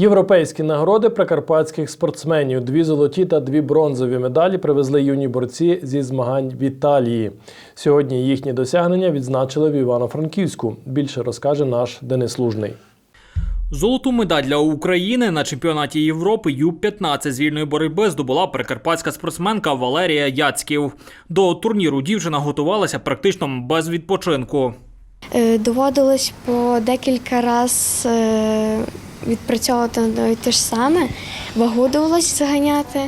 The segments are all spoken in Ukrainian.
Європейські нагороди прикарпатських спортсменів, дві золоті та дві бронзові медалі привезли юні борці зі змагань в Італії. Сьогодні їхні досягнення відзначили в Івано-Франківську. Більше розкаже наш Денис Лужний. Золоту медаль для України на чемпіонаті Європи Ю-15 з вільної боротьби здобула прикарпатська спортсменка Валерія Яцьків. До турніру дівчина готувалася практично без відпочинку. Е, Доводилось по декілька раз відпрацьовувати навіть те ж саме, вагу довелося заганяти,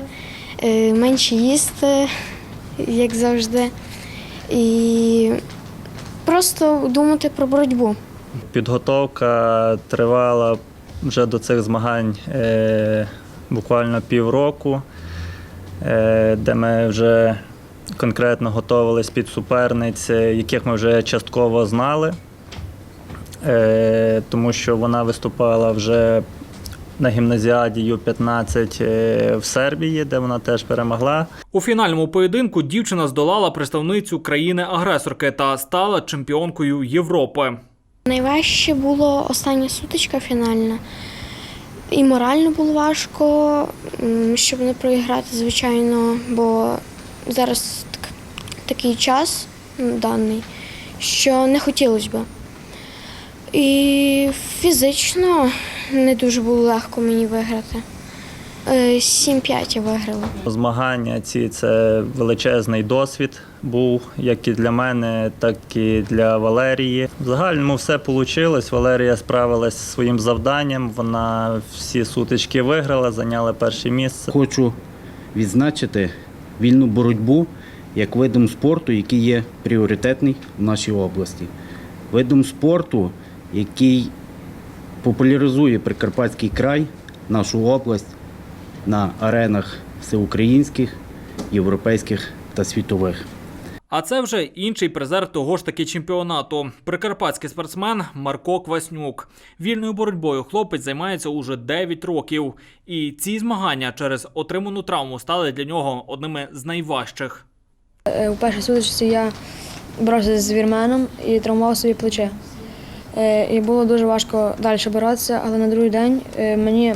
е, менше їсти, як завжди, і просто думати про боротьбу. Підготовка тривала вже до цих змагань е, буквально півроку, е, де ми вже конкретно готувалися під суперниць, яких ми вже частково знали, тому що вона виступала вже на гімназіаді Ю-15 е, в Сербії, де вона теж перемогла. У фінальному поєдинку дівчина здолала представницю країни-агресорки та стала чемпіонкою Європи. Найважче було остання сутичка фінальна. І морально було важко, щоб не проіграти, звичайно, бо зараз так, такий час даний, що не хотілося б. І фізично не дуже було легко мені виграти. Е, 7-5 я виграла. Змагання ці це величезний досвід був як і для мене, так і для Валерії. В загальному все вийшло. Валерія справилась зі своїм завданням. Вона всі сутички виграла, зайняла перше місце. Хочу відзначити вільну боротьбу як видом спорту, який є пріоритетний в нашій області. Видом спорту, який популяризує Прикарпатський край, нашу область на аренах всеукраїнських, європейських та світових. А це вже інший призер того ж таки чемпіонату. Прикарпатський спортсмен Марко Кваснюк. Вільною боротьбою хлопець займається уже 9 років. І ці змагання через отриману травму стали для нього одними з найважчих. Е, У першій сутичці я боровся з вірменом і травмував собі плече. Е, І було дуже важко далі боротися, але на другий день е, мені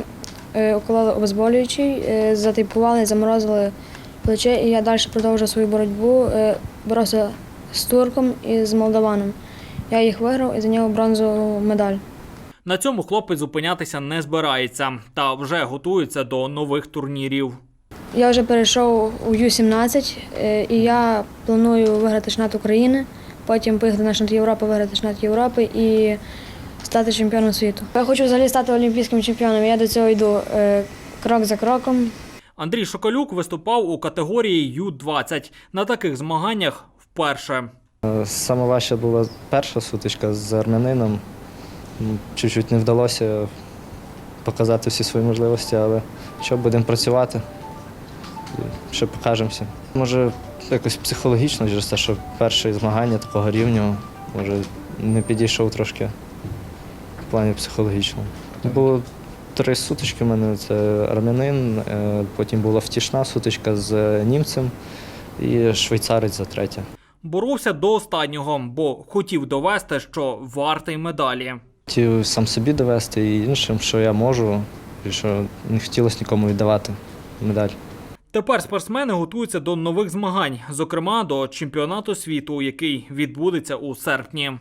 е, укололи обезболюючий, затейпували, заморозили плече, і я далі продовжив свою боротьбу. Боровся з турком і з молдаваном. Я їх виграв і зайняв бронзову медаль. На цьому хлопець зупинятися не збирається та вже готується до нових турнірів. Я вже перейшов у Ю-17 е, і я планую виграти чемпіонат України, потім поїхати на чемпіонат Європи, виграти чемпіонат Європи і стати чемпіоном світу. Я хочу взагалі стати олімпійським чемпіоном. Я до цього йду е, крок за кроком. Андрій Шоколюк виступав у категорії Ю-20. На таких змаганнях вперше. Саме важче була перша сутичка з армянином. Чуть-чуть не вдалося показати всі свої можливості, але що будемо працювати, ще покажемося. Може, якось психологічно, через те, що перше змагання такого рівня, може, не підійшов трошки в плані психологічному. Було три сутички в мене: це армянин, е, потім була втішна сутичка з німцем і швейцарець за третє. Боровся до останнього, бо хотів довести, що вартий медалі. Хотів сам собі довести і іншим, що я можу, і що не хотілося нікому віддавати медаль. Тепер спортсмени готуються до нових змагань, зокрема до чемпіонату світу, який відбудеться у серпні.